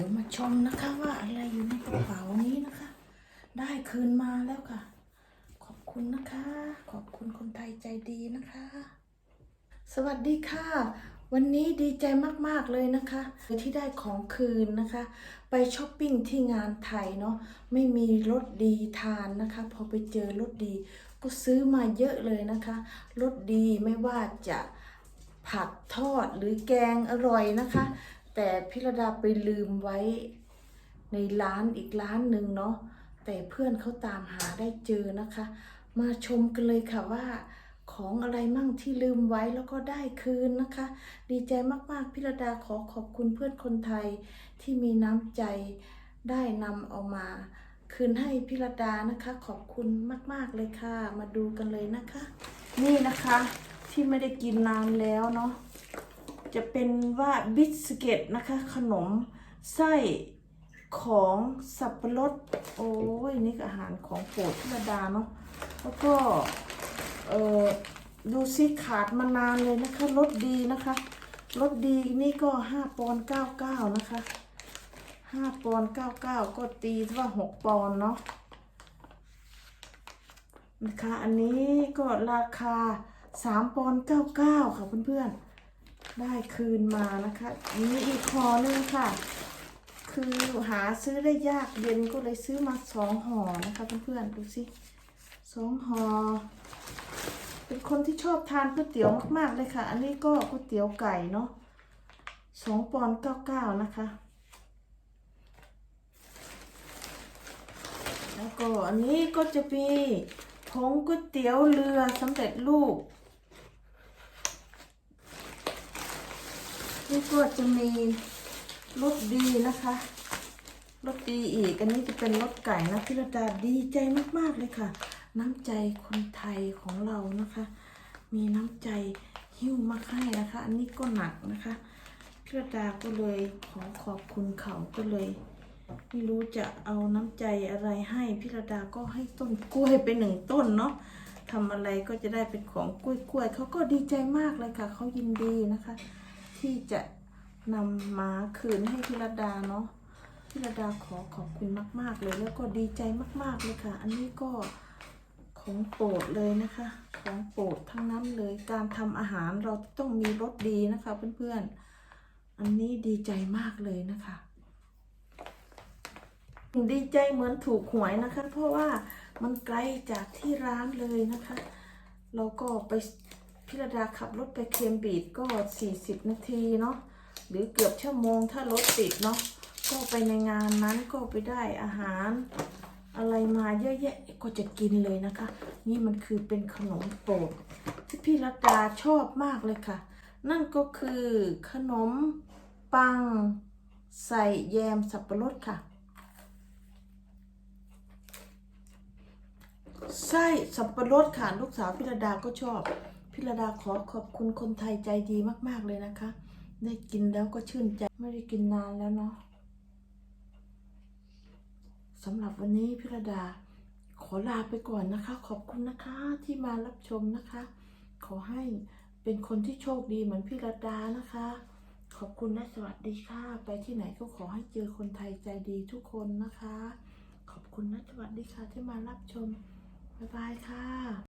ดี๋ยวมาชมนะคะว่าอะไรอยู่ในกระเป๋านี้นะคะ ได้คืนมาแล้วค่ะ ขอบคุณนะคะ ขอบคุณคนไทยใจดีนะคะ สวัสดีค่ะ วันนี้ดีใจมากๆเลยนะคะที่ได้ของคืนนะคะ ไปช้อปปิ้งที่งานไทยเนาะไม่มีรสดีทานนะคะ พอไปเจอรสดี ก็ซื้อมาเยอะเลยนะคะรสดีไม่ว่าจะผัดทอดหรือแกงอร่อยนะคะ แต่พิรดาไปลืมไว้ในร้านอีกร้านหนึ่งเนาะแต่เพื่อนเขาตามหาได้เจอนะคะ มาชมกันเลยค่ะว่าของอะไรมั่งที่ลืมไว้แล้วก็ได้คืนนะคะ ดีใจมากๆพิรดาขอขอบคุณเพื่อนคนไทยที่มีน้ำใจได้นำเอามาคืนให้พิรดานะคะ ขอบคุณมากๆเลยค่ะ มาดูกันเลยนะคะ นี่นะคะที่ไม่ได้กินนานแล้วเนาะ จะเป็นว่าบิสกิตนะคะ ขนมไส้ของสับปะรด โอ้ยนี่อาหารของโปรดพิรดาเนาะแล้วก็เออดูซิขาดมานานเลยนะคะรสดีนะคะรสดีนี่ก็ห้าปอนเก้าเก้านะคะห้าปอนเก้าเก้าก็ตีว่าหกปอนเนาะนะคะ อันนี้ก็ราคาสามปอนเก้าเก้าค่ะเพื่อนๆ ได้คืนมานะคะมีอีกห่อหนึงค่ะ คือหาซื้อได้ยากเย็นก็เลยซื้อมาสองห่อนะคะเพื่อนๆดูสิสองห่อเป็นคนที่ชอบทานก๋วยเตี๋ยวมากๆเลยค่ะ อันนี้ก็ก๋วยเตี๋ยวไก่เนาะสองปอนด์เก้าเก้านะคะ แล้วก็อันนี้ก็จะมีผงก๋วยเตี๋ยวเรือสำเร็จรูป นี่ก็จะมีรสดีนะคะรสดีอีกอันนี้จะเป็นรสไก่นะพิรดาดีใจมากๆเลยค่ะ น้ำใจคนไทยของเรานะคะ มีน้ำใจหิ้วมาให้นะคะ อันนี้ก็หนักนะคะพิรดาก็เลยขอขอบคุณเขาก็เลยไม่รู้จะเอาน้ำใจอะไรให้พิรดาก็ให้ต้นกล้วยไปหนึ่งต้นเนาะทำอะไรก็จะได้เป็นของกล้วยกล้วยๆเขาก็ดีใจมากเลยค่ะเขายินดีนะคะ ที่จะนำมาคืนให้พิรดาเนาะพิรดาขอขอบคุณมาก ๆ เลยแล้วก็ดีใจมาก ๆ เลยค่ะ อันนี้ก็ของโปรดเลยนะคะ ของโปรดทั้งนั้นเลยการทำอาหารเราต้องมีรสดีนะคะเพื่อนๆ อันนี้ดีใจมากเลยนะคะดีใจเหมือนถูกหวยนะคะ เพราะว่ามันไกลจากที่ร้านเลยนะคะ เราก็ไป พิรดาขับรถไปเคมบีดก็ 40 นาทีเนาะหรือเกือบชั่วโมงถ้ารถติดเนาะก็ไปในงานนั้นก็ไปได้อาหาร อะไรมาเยอะแยะก็จะกินเลยนะคะ นี่มันคือเป็นขนมโปรดที่พี่รัตดาชอบมากเลยค่ะ นั่นก็คือขนมปังใส่แยมสับปะรดค่ะไส้สับปะรดค่ะลูกสาวพิรดาก็ชอบ พิรดาขอขอบคุณคนไทยใจดีมากๆเลยนะคะ ได้กินแล้วก็ชื่นใจไม่ได้กินนานแล้วเนาะสำหรับวันนี้พิรดาขอลาไปก่อนนะคะ ขอบคุณนะคะที่มารับชมนะคะ ขอให้เป็นคนที่โชคดีเหมือนพิรดานะคะ ขอบคุณและสวัสดีค่ะ ไปที่ไหนก็ขอให้เจอคนไทยใจดีทุกคนนะคะ ขอบคุณและสวัสดีค่ะที่มารับชม บ๊ายบายค่ะ